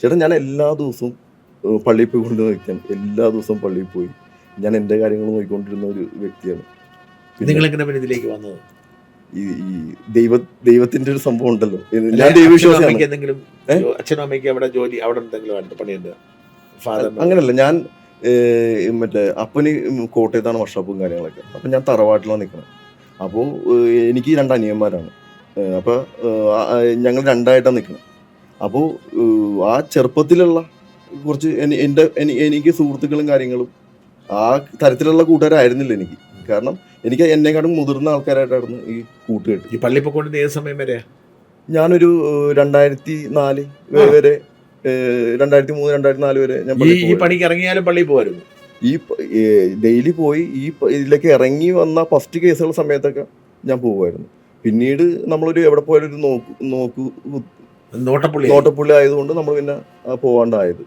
ചേട്ടാ ഞാൻ എല്ലാ ദിവസവും പള്ളിയിൽ പോയി കൊണ്ട് നോക്കിയാണ് എല്ലാ ദിവസവും പള്ളിയിൽ പോയി. ഞാൻ എന്റെ കാര്യങ്ങൾ നോക്കിക്കൊണ്ടിരുന്ന ഒരു വ്യക്തിയാണ്. നിങ്ങളെങ്ങനെ ഇതിലേക്ക് വന്നത്? ഈ ഈ ദൈവ ദൈവത്തിന്റെ ഒരു സംഭവം ഉണ്ടല്ലോ. ഞാൻ ദൈവവിശ്വാസിയാണ്. എന്തെങ്കിലും അച്ഛനും അമ്മയ്ക്ക് അവിടെ ജോലി അവിടെ എന്തെങ്കിലും പണിയുണ്ട്? ഫാദർ അങ്ങനല്ല ഞാൻ മറ്റേ അപ്പന് കോട്ടയത്താണ് വർഷോപ്പും കാര്യങ്ങളൊക്കെ. അപ്പം ഞാൻ തറവാട്ടിലാണ് നിൽക്കുന്നത് അപ്പോൾ എനിക്ക് രണ്ട് അനിയന്മാരാണ്. അപ്പോൾ ഞങ്ങൾ രണ്ടായിട്ടാണ് നിൽക്കുന്നത് അപ്പോൾ ആ ചെറുപ്പത്തിലുള്ള കുറച്ച് എന്റെ എനി- എനിക്ക് സുഹൃത്തുക്കളും കാര്യങ്ങളും ആ തരത്തിലുള്ള കൂട്ടുകാരായിരുന്നില്ല എനിക്ക്. കാരണം എനിക്ക് എന്നെക്കാളും മുതിർന്ന ആൾക്കാരായിട്ടായിരുന്നു ഈ കൂട്ടുകെട്ട്. ഈ പള്ളി പൊക്കോണ്ടിരുന്ന ഏത് സമയം വരെ? ഞാനൊരു രണ്ടായിരത്തി നാല് വരെ രണ്ടായിരത്തി മൂന്ന് രണ്ടായിരത്തി നാല് വരെ ഞാൻ ഈ പണിക്ക് ഇറങ്ങിയാലും പള്ളിയിൽ പോകുമായിരുന്നു ഈ ഡെയിലി പോയി ഈ ഇതിലേക്ക് ഇറങ്ങി വന്ന ഫസ്റ്റ് കേസുള്ള സമയത്തൊക്കെ ഞാൻ പോകുമായിരുന്നു പിന്നീട് നമ്മളൊരു എവിടെ പോയാലും ഒരു നോക്കു നോക്കു നോട്ടപ്പള്ളി നോട്ടപ്പുള്ളി ആയതുകൊണ്ട് നമ്മൾ പിന്നെ പോവാണ്ടായത്.